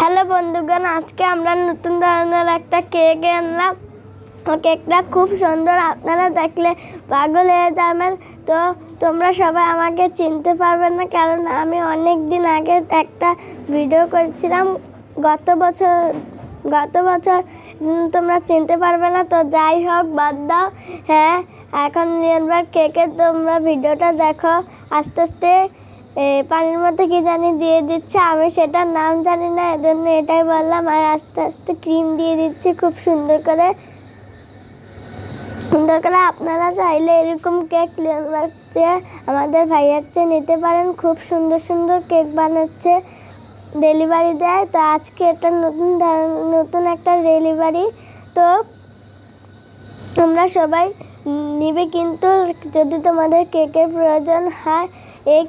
Hello বন্ধুগণ, আজকে আমরা নতুন ধরনের একটা কেক আনলাম। ও কেকটা খুব সুন্দর, আপনারা দেখলে পাগল হয়ে যাবেন। তো তোমরা সবাই আমাকে চিনতে পারবে না, কারণ আমি অনেক দিন আগে একটা ভিডিও করেছিলাম। গত বছর গত বছর তোমরা চিনতে পারবে না, তো যাই হোক, বাদ দাও। হ্যাঁ এখন লিয়নবার কেকে তোমরা ভিডিওটা দেখো। আস্তে আস্তে পানির মধ্যে কি জানি দিয়ে দিচ্ছে, আমি সেটার নাম জানি না, এজন্য এটাই বললাম, আর আস্তে আস্তে ক্রিম দিয়ে দিচ্ছে খুব সুন্দর করে। সুন্দর করে আপনারা চাইলে এরকম কেক বাচ্চা আমাদের ভাইয়ার চেয়ে নিতে পারেন, খুব সুন্দর সুন্দর কেক বানাচ্ছে ডেলিভারি দেয়। তো আজকে এটা নতুন নতুন একটা ডেলিভারি তো তোমরা সবাই নিবে, কিন্তু যদি তোমাদের কেকের প্রয়োজন হয়, এই